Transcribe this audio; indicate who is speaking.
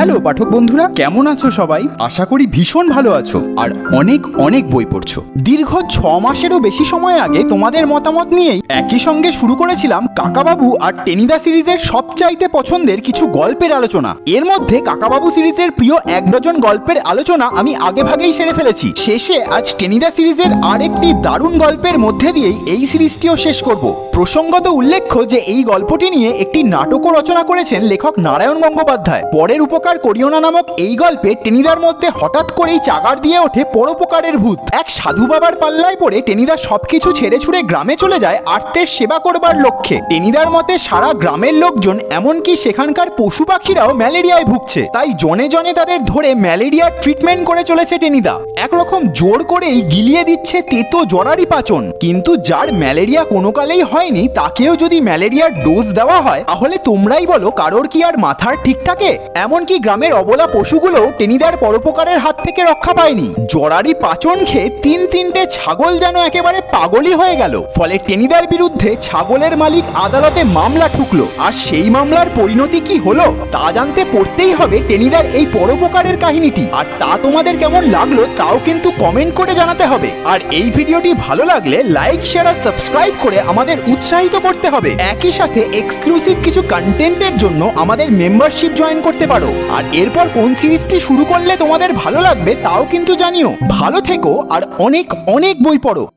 Speaker 1: Hello, পাঠক বন্ধুরা, কেমন আছো সবাই? আশা করি ভীষণ ভালো আছো আর অনেক অনেক বই পড়ছো। দীর্ঘ ছ মাসেরও বেশি সময় আগে তোমাদের মতামত নিয়েই একই সঙ্গে শুরু করেছিলাম কাকাবাবু আর টেনিদা সিরিজের সবচাইতে পছন্দের কিছু গল্পের আলোচনা। এর মধ্যে কাকাবাবু সিরিজের প্রিয় এক ডজন গল্পের আলোচনা আমি আগে ভাগেই সেরে ফেলেছি। শেষে আজ টেনিদা সিরিজের আরেকটি দারুণ গল্পের মধ্যে দিয়েই এই সিরিজটিও শেষ করব। প্রসঙ্গত উল্লেখ্য যে এই গল্পটি নিয়ে একটি নাটকও রচনা করেছেন লেখক নারায়ণ গঙ্গোপাধ্যায়। পরের উপকার করিও না নামক এই গল্পে টেনিদার মধ্যে হঠাৎ করেই চাগার দিয়ে ওঠে পরোপকারের ভূত। এক সাধু বাবার পাল্লায় পড়ে টেনিদা সবকিছু ছেড়ে ছুড়ে গ্রামে চলে যায় আর্তের সেবা করবার লক্ষ্যে। টেনিদার মতে সারা গ্রামের লোকজন, এমনকি সেখানকার পশু পাখিরাও ম্যালেরিয়ায় ভুগছে। তাই জনে জনে তাদের ধরে ম্যালেরিয়ার ট্রিটমেন্ট করে চলেছে টেনিদা। একরকম জোর করেই গিলিয়ে দিচ্ছে তেতো জরারি পাচন। কিন্তু যার ম্যালেরিয়া কোনো কালেই হয়নি, তাকেও যদি ম্যালেরিয়ার ডোজ দেওয়া হয়, তাহলে তোমরাই বলো কারোর কি আর মাথার ঠিক থাকে? এমনকি গ্রামের অবলা পশুগুলো টেনিদার পরোপকারের হাত থেকে রক্ষা পায়নি। জরারি পাচন খেয়ে তিন তিনটে ছাগল যেন একেবারে পাগলই হয়ে গেল। ফলে টেনিদার বিরুদ্ধে ছাগলের মালিক আদালতে মামলা ঠুকলো। আর সেই মামলার পরিণতি কি হলো, তা জানতে পড়তেই হবে টেনিদার এই পরোপকারের কাহিনীটি। আর তা তোমাদের কেমন লাগল, তাও কিন্তু কমেন্ট করে জানাতে হবে। আর এই ভিডিওটি ভালো লাগলে লাইক, শেয়ার আর সাবস্ক্রাইব করে আমাদের উৎসাহিত করতে হবে। একই সাথে এক্সক্লুসিভ কিছু কন্টেন্টের জন্য আমাদের মেম্বারশিপ জয়েন করতে পারো। আর এরপর কোন সিরিজটি শুরু করলে তোমাদের ভালো লাগবে তাও কিন্তু জানিও। ভালো থেকো আর অনেক অনেক বই পড়ো।